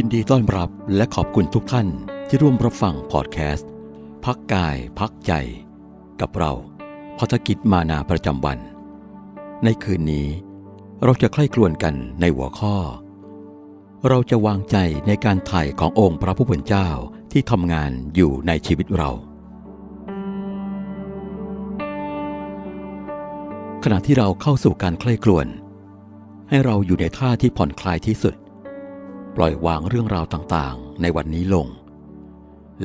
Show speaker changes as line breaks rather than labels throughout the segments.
ยินดีต้อนรับและขอบคุณทุกท่านที่ร่วมรับฟังพอดแคสต์ พักกายพักใจ กับเราพัฒกิจมานาประจำวัน ในคืนนี้ เราจะใคร่ครวญกันในหัวข้อ เราจะวางใจในการถ่ายขององค์พระผู้เป็นเจ้าที่ทำงานอยู่ในชีวิตเรา ขณะที่เราเข้าสู่การใคร่ครวญให้เราอยู่ในท่าที่ผ่อนคลายที่สุด ปล่อยวางเรื่องราวต่างๆ ในวันนี้ลง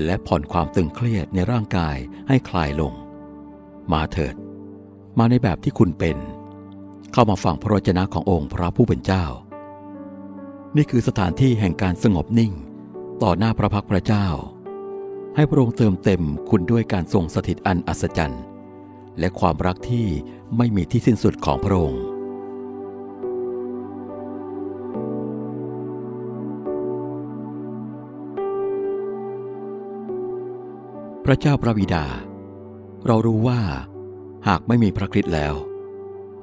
และผ่อนความตึงเครียดในร่างกายให้คลายลง มาเถิด มาในแบบที่คุณเป็น เข้ามาฟังพระวจนะขององค์พระผู้เป็นเจ้า นี่คือสถานที่แห่งการสงบนิ่ง ต่อหน้าพระพักพระเจ้า ให้พระองค์เติมเต็มคุณด้วยการทรงสถิตอันอัศจรรย์ และความรักที่ไม่มีที่สิ้นสุดของพระองค์ พระเจ้าพระบิดา เรารู้ว่าหากไม่มีพระคริสต์แล้ว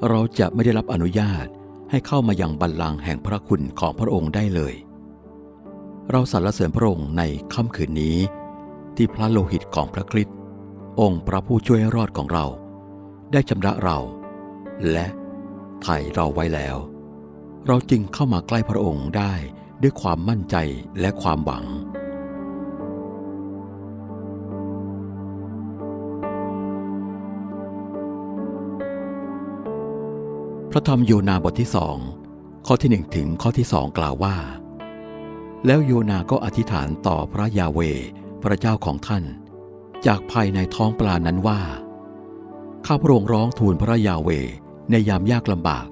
เราจะไม่ได้รับอนุญาตให้เข้ามายังบัลลังก์แห่งพระคุณของพระองค์ได้เลย เราสรรเสริญพระองค์ในค่ำคืนนี้ ที่พระโลหิตของพระคริสต์องค์พระผู้ช่วยรอดของเรา ได้ชำระเรา และไถ่เราไว้แล้ว เราจึงเข้ามาใกล้พระองค์ได้ด้วยความมั่นใจและความหวัง พระธรรมโยนาบทที่สองข้อที่หนึ่งถึงข้อที่สองกล่าวว่า แล้วโยนาก็อธิษฐานต่อพระยาเว พระเจ้าของท่าน จากภายในท้องปลานั้นว่า ข้าพระองค์ร้องทูลพระยาเวในยามยากลำบาก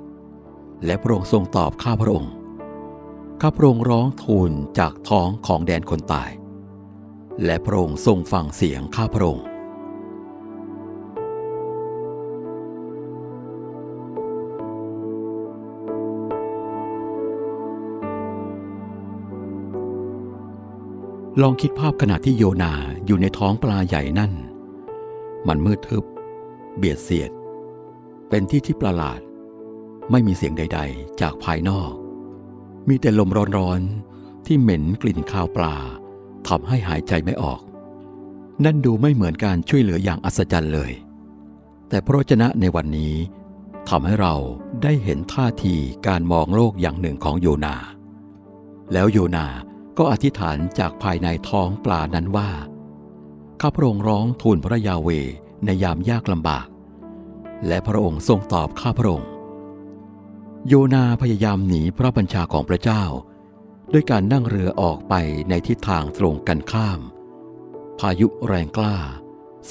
และพระองค์ทรงตอบข้าพระองค์ ข้าพระองค์ร้องทูลจากท้องของแดนคนตาย และพระองค์ทรงฟังเสียงข้าพระองค์ ลองคิดภาพขณะที่โยนาอยู่ในท้องปลาใหญ่นั่น มันมืดทึบ เบียดเสียด เป็นที่ที่ประหลาด ไม่มีเสียงใด ๆ จากภายนอก มีแต่ลมร้อนๆ ที่เหม็นกลิ่นคาวปลาทำให้หายใจไม่ออก นั่นดูไม่เหมือนการช่วยเหลืออย่างอัศจรรย์เลย แต่พระวจนะในวันนี้ทำให้เราได้เห็นท่าทีการมองโลกอย่างหนึ่งของโยนา แล้วโยนา ก็อธิษฐานจากภายในท้องปลานั้นว่า ข้าพระองค์ร้องทูลพระยาเวในยามยากลำบาก และพระองค์ทรงตอบข้าพระองค์ โยนาพยายามหนีพระบัญชาของพระเจ้า ด้วยการนั่งเรือออกไปในทิศทางตรงกันข้าม พายุแรงกล้า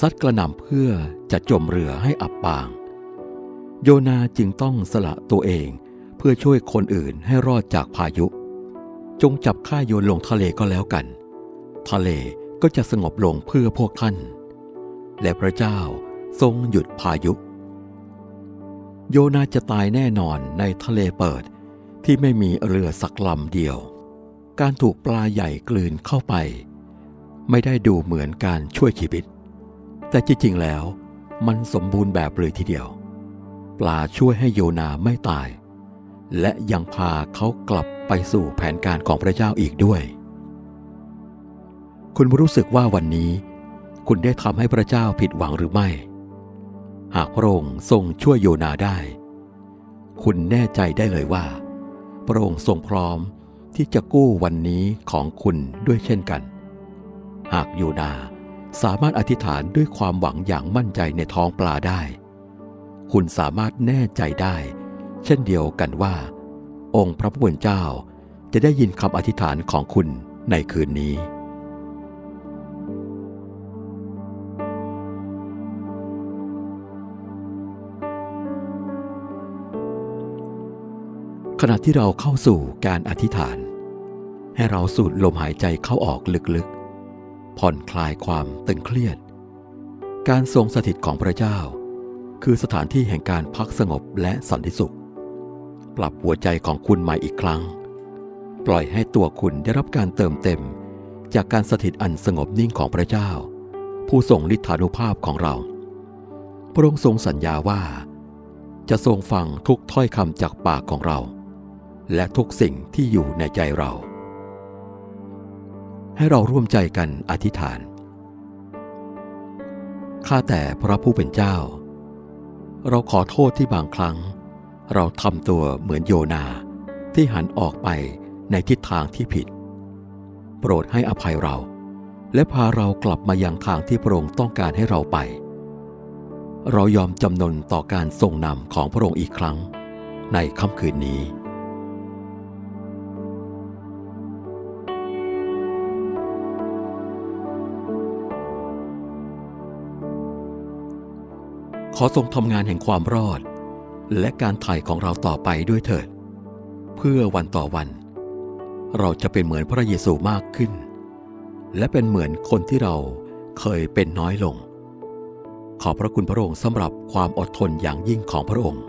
ซัดกระหน่ำเพื่อจะจมเรือให้อับปาง โยนาจึงต้องสละตัวเองเพื่อช่วยคนอื่นให้รอดจากพายุ จงจับข้าโยนลงทะเลก็แล้วกัน ทะเลก็จะสงบลงเพื่อพวกท่าน และพระเจ้าทรงหยุดพายุ โยนาจะตายแน่นอนในทะเลเปิดที่ไม่มีเรือสักลำเดียว การถูกปลาใหญ่กลืนเข้าไป ไม่ได้ดูเหมือนการช่วยชีวิต แต่จริงๆแล้วมันสมบูรณ์แบบเลยทีเดียว ปลาช่วยให้โยนาไม่ตาย และยังพาเขากลับไปสู่แผนการของพระเจ้าอีกด้วย คุณรู้สึกว่าวันนี้ คุณได้ทำให้พระเจ้าผิดหวังหรือไม่ หากพระองค์ทรงช่วยโยนาได้ คุณแน่ใจได้เลยว่า พระองค์ทรงพร้อมที่จะกู้วันนี้ของคุณด้วยเช่นกัน หากโยนาสามารถอธิษฐานด้วยความหวังอย่างมั่นใจในท้องปลาได้ คุณสามารถแน่ใจได้ เช่นเดียวกันว่า องค์พระผู้เป็นเจ้าจะได้ยินคำอธิษฐานของคุณในคืนนี้ ขณะที่เราเข้าสู่การอธิษฐาน ให้เราสูดลมหายใจเข้าออกลึกๆ ผ่อนคลายความตึงเครียด การทรงสถิตของพระเจ้า คือสถานที่แห่งการพักสงบและสันติสุข ปรับหัวใจของคุณใหม่อีกครั้ง ปล่อยให้ตัวคุณได้รับการเติมเต็ม จากการสถิตอันสงบนิ่งของพระเจ้า ผู้ทรงฤทธานุภาพของเรา พระองค์ทรงสัญญาว่า จะทรงฟังทุกถ้อยคำจากปากของเรา และทุกสิ่งที่อยู่ในใจเรา ให้เราร่วมใจกันอธิษฐานข้าแต่พระผู้เป็นเจ้า เราขอโทษที่บางครั้ง เราทำตัวเหมือนโยนาที่หันออกไปในทิศทางที่ผิด โปรดให้อภัยเรา และพาเรากลับมายังทางที่พระองค์ต้องการให้เราไป เรายอมจำนนต่อการทรงนำของพระองค์อีกครั้ง ในค่ำคืนนี้ขอทรงทำงานแห่งความรอด และการไถ่ของเราต่อไปด้วยเถิด เพื่อวันต่อวัน เราจะเป็นเหมือนพระเยซูมากขึ้น และเป็นเหมือนคนที่เราเคยเป็นน้อยลง ขอพระคุณพระองค์สำหรับความอดทนอย่างยิ่งของพระองค์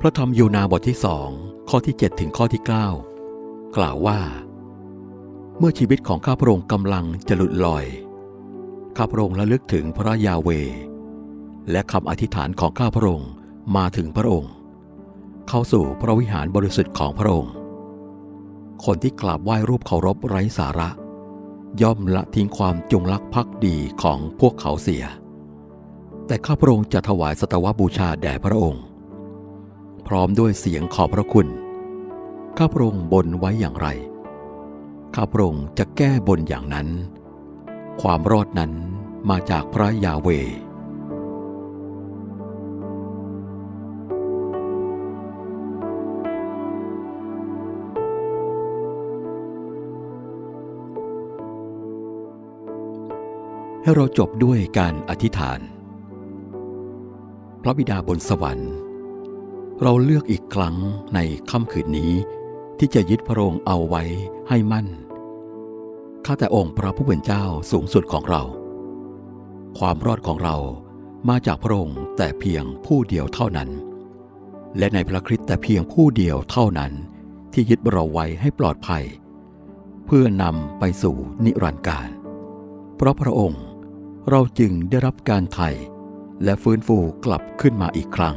พระธรรมโยนาบทที่สองข้อที่ 7 ถึงข้อที่ 9 กล่าวว่า เมื่อชีวิตของข้าพระองค์กำลังจะหลุดลอย ข้าพระองค์ระลึกถึงพระยาเว และคำอธิษฐานของข้าพระองค์มาถึงพระองค์ เข้าสู่พระวิหารบริสุทธิ์ของพระองค์ คนที่กราบไหว้รูปเคารพไร้สาระ ย่อมละทิ้งความจงรักภักดีของพวกเขาเสีย แต่ข้าพระองค์จะถวายสตวบูชาแด่พระองค์ พร้อมด้วยเสียงขอบพระคุณ ข้าพระองค์บนไว้อย่างไร ข้าพระองค์จะแก้บนอย่างนั้น ความรอดนั้นมาจากพระยาเว ให้เราจบด้วยการอธิษฐาน พระบิดาบนสวรรค์ เราเลือกอีกครั้งในค่ำคืนนี้ ที่จะยึดพระองค์เอาไว้ให้มั่น ข้าแต่องค์พระผู้เป็นเจ้าสูงสุดของเรา ความรอดของเรามาจากพระองค์แต่เพียงผู้เดียวเท่านั้น และในพระคริสต์แต่เพียงผู้เดียวเท่านั้น ที่ยึดเราไว้ให้ปลอดภัย เพื่อนำไปสู่นิรันดร์การ เพราะพระองค์เราจึงได้รับการไถ่และฟื้นฟูกลับขึ้นมาอีกครั้ง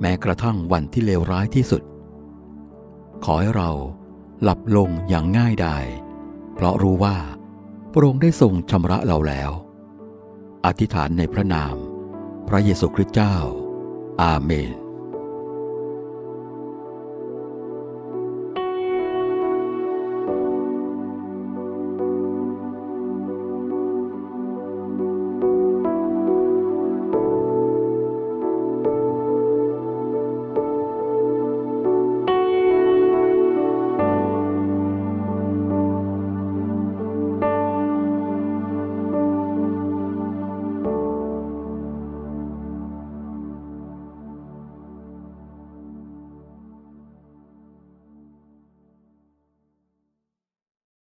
แม้กระทั่งวันที่เลวร้ายที่สุด ขอให้เราหลับลงอย่างง่ายดาย เพราะรู้ว่า พระองค์ได้ทรงชำระเราแล้ว อธิษฐานในพระนาม พระเยซูคริสต์เจ้า อาเมน